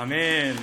아멘.